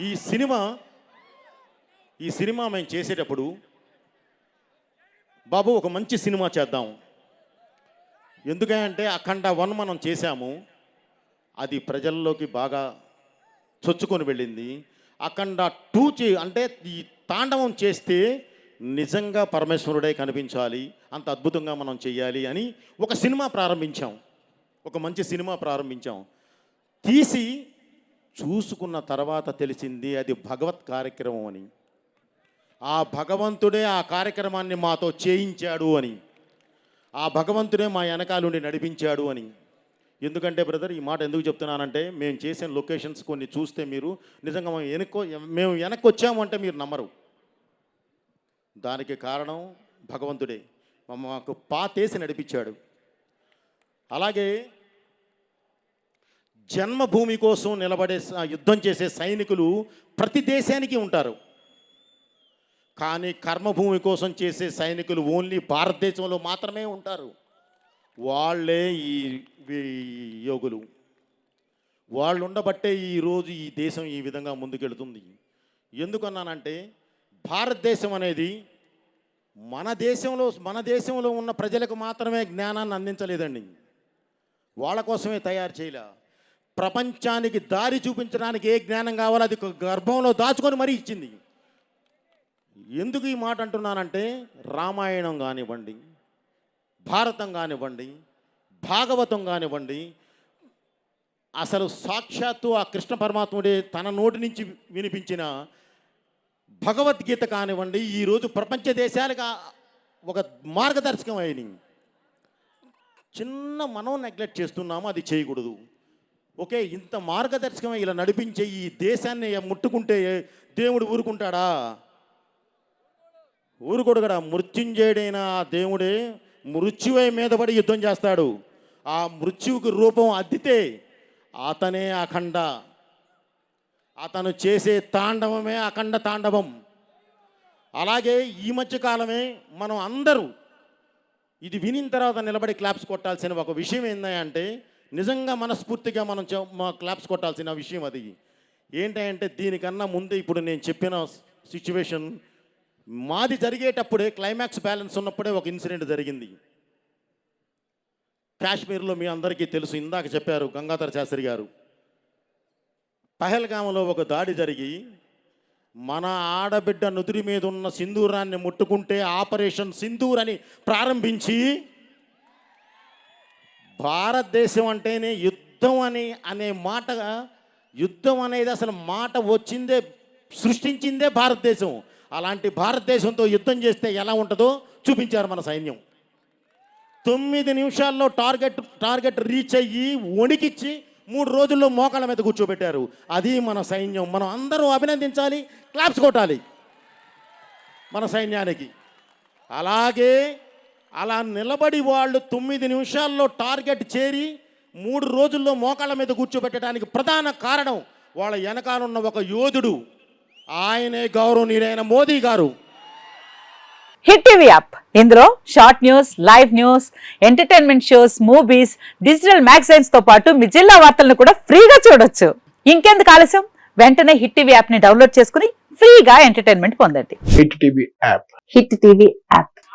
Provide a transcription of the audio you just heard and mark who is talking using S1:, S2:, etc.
S1: ఈ సినిమా ఈ సినిమా మేము చేసేటప్పుడు బాబు ఒక మంచి సినిమా చేద్దాం. ఎందుకంటే అఖండ వన్ మనం చేశాము. అది ప్రజల్లోకి బాగా చొచ్చుకొని వెళ్ళింది. అఖండ టూ చే అంటే ఈ తాండవం చేస్తే నిజంగా పరమేశ్వరుడే కనిపించాలి అంత అద్భుతంగా మనం చెయ్యాలి అని ఒక సినిమా ప్రారంభించాం. ఒక మంచి సినిమా ప్రారంభించాం. తీసి చూసుకున్న తర్వాత తెలిసింది అది భగవత్ కార్యక్రమం అని. ఆ భగవంతుడే ఆ కార్యక్రమాన్ని మాతో చేయించాడు అని. ఆ భగవంతుడే మా వెనకాలుండి నడిపించాడు అని. ఎందుకంటే బ్రదర్ ఈ మాట ఎందుకు చెప్తున్నానంటే మేము చేసిన లొకేషన్స్ కొన్ని చూస్తే మీరు నిజంగా మేము వెనక్కు మేము వెనక్కి వచ్చామంటే మీరు నమ్మరు. దానికి కారణం భగవంతుడే. మాకు పాతేసి నడిపించాడు. అలాగే జన్మభూమి కోసం నిలబడే యుద్ధం చేసే సైనికులు ప్రతి దేశానికి ఉంటారు. కానీ కర్మభూమి కోసం చేసే సైనికులు ఓన్లీ భారతదేశంలో మాత్రమే ఉంటారు. వాళ్ళే ఈ ఈ యోగులు. వాళ్ళు ఉండబట్టే ఈరోజు ఈ దేశం ఈ విధంగా ముందుకెళ్తుంది. ఎందుకన్నానంటే భారతదేశం అనేది మన దేశంలో మన దేశంలో ఉన్న ప్రజలకు మాత్రమే జ్ఞానాన్ని అందించలేదండి. వాళ్ళ కోసమే తయారు చేయలే. ప్రపంచానికి దారి చూపించడానికి ఏ జ్ఞానం కావాలో అది గర్భంలో దాచుకొని మరీ ఇచ్చింది. ఎందుకు ఈ మాట అంటున్నానంటే రామాయణం కానివ్వండి భారతం కానివ్వండి భాగవతం కానివ్వండి అసలు సాక్షాత్తు ఆ కృష్ణ పరమాత్ముడే తన నోటి నుంచి వినిపించిన భగవద్గీత కానివ్వండి ఈరోజు ప్రపంచ దేశాలకు ఒక మార్గదర్శకం అయినాయి చిన్న మనం నెగ్లెక్ట్ చేస్తున్నాము అది చేయకూడదు. ఓకే ఇంత మార్గదర్శకం ఇలా నడిపించే ఈ దేశాన్ని ముట్టుకుంటే దేవుడు ఊరుకుంటాడా? ఊరుకోడు కదా మృత్యుంజయుడైన ఆ దేవుడే మృత్యువై మీద పడి యుద్ధం చేస్తాడు. ఆ మృత్యువుకి రూపం అద్దితే అతనే అఖండ. అతను చేసే తాండవమే అఖండ తాండవం. అలాగే ఈ మధ్య కాలమే మనం అందరూ ఇది వినిన తర్వాత నిలబడి క్లాప్స్ కొట్టాల్సిన ఒక విషయం ఏంటంటే నిజంగా మనస్ఫూర్తిగా మనం మా క్లాప్స్ కొట్టాల్సిన విషయం అది. ఏంటంటే దీనికన్నా ముందే ఇప్పుడు నేను చెప్పిన సిచ్యువేషన్ మాది జరిగేటప్పుడే క్లైమాక్స్ బ్యాలెన్స్ ఉన్నప్పుడే ఒక ఇన్సిడెంట్ జరిగింది. కాశ్మీర్లో మీ అందరికీ తెలుసు ఇందాక చెప్పారు గంగాధర శాస్త్రి గారు. పహల్గామలో ఒక దాడి జరిగి మన ఆడబిడ్డ నుదురి మీద ఉన్న సింధూరాన్ని ముట్టుకుంటే ఆపరేషన్ సింధూర్ అని ప్రారంభించి భారతదేశం అంటేనే యుద్ధం అని అనే మాట యుద్ధం అనేది అసలు మాట వచ్చిందే సృష్టించిందే భారతదేశం. అలాంటి భారతదేశంతో యుద్ధం చేస్తే ఎలా ఉంటుందో చూపించారు మన సైన్యం. తొమ్మిది నిమిషాల్లో టార్గెట్ టార్గెట్ రీచ్ అయ్యి వణికిచ్చి మూడు రోజుల్లో మోకాళ్ళ మీద కూర్చోబెట్టారు. అది మన సైన్యం. మనం అందరూ అభినందించాలి క్లాప్స్ కొట్టాలి మన సైన్యానికి. అలాగే అలా నిలబడి వాళ్ళు తొమ్మిది నిమిషాల్లో టార్గెట్ చేరి మూడు రోజుల్లో మోకాళ్ళ మీద కూర్చోబెట్టడానికి ప్రధాన కారణం వాళ్ళ వెనకాలన్న ఒక యోధుడు. ఆయనే గౌరవనీయులైన మోదీ గారు.
S2: Hit TV app. ఇందులో short news live news entertainment shows movies digital మ్యాగజైన్స్తో పాటు మీ జిల్లా వార్తలను కూడా ఫ్రీగా చూడొచ్చు. ఇంకెందుకు ఆలస్యం? వెంటనే హిట్ టీవీ యాప్ని డౌన్లోడ్ చేసుకుని ఫ్రీగా ఎంటర్టైన్మెంట్ పొందండి.
S3: Hit TV app.
S2: Hit TV app.